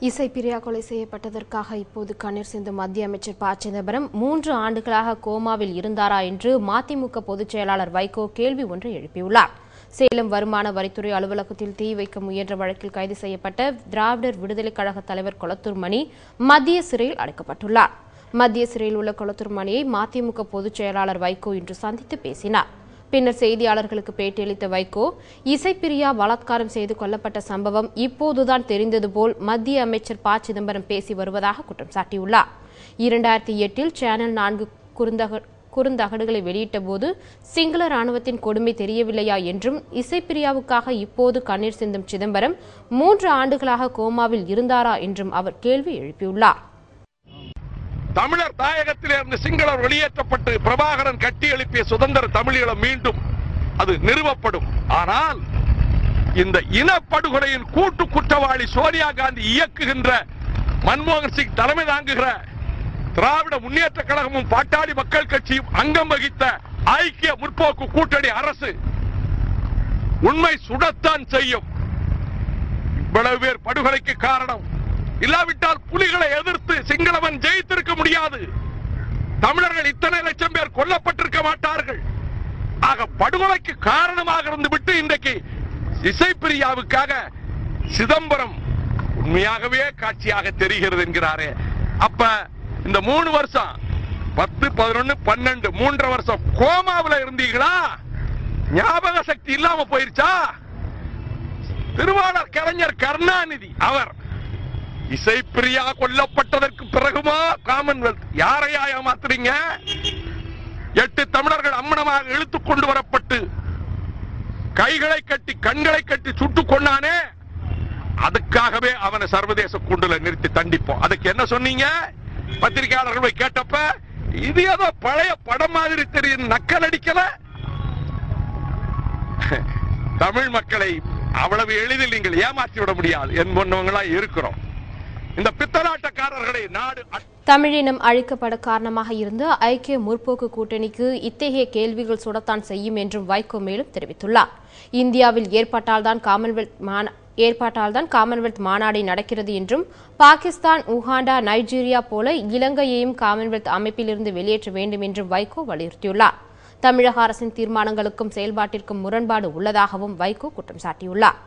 இசை பிரியா கொலை செய்யப்பட்டதற்காக இப்போது கண்ணீர் சிந்து மத்திய அமைச்சர் ப. சிதம்பரம் மூன்று ஆண்டுகளாக கோமாவில் இருந்தாரா என்று மதிமுக பொதுச் செயலாளர் வைகோ கேள்வி ஒன்றை எழுப்பியுள்ளார். சேலம் வருமான வரித்துறை அலுவலகத்தில் தீ வைக்க முயன்ற வழக்கில் கைது செய்யப்பட்ட திராவிடர் விடுதலைக் கழக தலைவர் கொளத்தூர் மணி மத்திய சிறையில் அடைக்கப்பட்டுள்ளார். மத்திய சிறையில் உள்ள கொளத்தூர் மணியை மதிமுக பொதுச் செயலாளர் வைகோ இன்று சந்தித்து பேசினார். பின்னர் செய்தியாளர்களுக்கு பேட்டியளித்த வைகோ இசைப்பிரியா பலாத்காரம் செய்து கொல்லப்பட்ட சம்பவம் இப்போதுதான் தெரிந்தது போல் மத்திய அமைச்சர் ப. சிதம்பரம் பேசி வருவதாக குற்றம் சாட்டியுள்ளார். இரண்டாயிரத்தி எட்டில் சேனல் நான்கு குறுந்தக குறுந்தகடுகளை வெளியிட்ட போது சிங்கள ராணுவத்தின் கொடுமை தெரியவில்லையா என்றும் இசைப்பிரியாவுக்காக இப்போது கண்ணீர் சிந்தும் சிதம்பரம் மூன்று ஆண்டுகளாக கோமாவில் இருந்தாரா என்றும் அவர் கேள்வி எழுப்பியுள்ளார். தமிழர் தாயகத்திலிருந்து சிங்களர் வெளியேற்றப்பட்டு பிரபாகரன் கட்டி எழுப்பிய சுதந்திர தமிழீழம் மீண்டும் அது நிறுவப்படும். ஆனால் இந்த இனப்படுகொலையின் கூட்டு குற்றவாளி சோனியா காந்தி இயக்குகின்ற மன்மோகன் சிங் தலைமை தாங்குகிற திராவிட முன்னேற்ற கழகமும் பாட்டாளி மக்கள் கட்சியும் அங்கம் வகித்த ஐக்கிய முற்போக்கு கூட்டணி அரசு உண்மை சுடத்தான் செய்யும். இவ்வளவு பேர் படுகொலைக்கு காரணம். இல்லாவிட்டால் புலிகளை எதிர்த்து சிங்களவன் ஜெயித்து முடியாது. தமிழர்கள் இத்தனை லட்சம் பேர் கொல்லப்பட்டிருக்க மாட்டார்கள். ஆக படுகொலைக்கு காரணமாக இருந்து விட்டு இன்றைக்கு இசைப்பிரியாவுக்காக சிதம்பரம் உண்மையாகவே காட்சியாக தெரிகிறது என்கிறாரே. அப்ப இந்த மூணு வருஷம் பத்து பதினொன்னு பன்னெண்டு மூன்றரை வருஷம் கோமாவுல இருந்தீங்களா ஞாபக சக்தி இல்லாம போயிருச்சா? திருவாளர் கலைஞர் கருணாநிதி அவர் இசைப்பிரியா கொல்லப்பட்டதற்கு பிறகுமா காமன்வெல்த் யாரையா ஏமாத்துறீங்க? எட்டு தமிழர்கள் அம்மனமாக இழுத்து கொண்டு வரப்பட்டு கைகளை கட்டி கண்களை கட்டி சுட்டுக் கொண்டானே அதுக்காகவே அவனை சர்வதேச கூண்டுல நிறுத்தி தண்டிப்போம். அதுக்கு என்ன சொன்னீங்க? பத்திரிகையாளர்கள் போய் கேட்டப்ப இது ஏதோ பழைய படம் மாதிரி தெரியும் நக்கல் அடிக்கல? தமிழ் மக்களை அவ்வளவு எளிதில் நீங்கள் ஏமாற்றி விட முடியாது. என்பவங்களா இருக்கிறோம். இந்த பித்தலாட்டக்காரர்களை நாடு தமிழினம் அழிக்கப்பட காரணமாக இருந்த ஐக்கிய முற்போக்கு கூட்டணிக்கு இத்தகைய கேள்விகள் சுடத்தான் செய்யும் என்றும் வைகோ மேலும் தெரிவித்துள்ளார். இந்தியாவில் ஏற்பட்டால்தான் காமன்வெல்த் மாநா- ஏற்பட்டால்தான் காமன்வெல்த் மாநாடு நடக்கிறது என்றும் பாகிஸ்தான் உகாண்டா நைஜீரியா போல இலங்கையையும் காமன்வெல்த் அமைப்பிலிருந்து வெளியேற்ற வேண்டும் என்றும் வைகோ வலியுறுத்தியுள்ளார். தமிழக அரசின் தீர்மானங்களுக்கும் செயல்பாட்டிற்கும் முரண்பாடு உள்ளதாகவும் வைகோ குற்றம் சாட்டியுள்ளார்.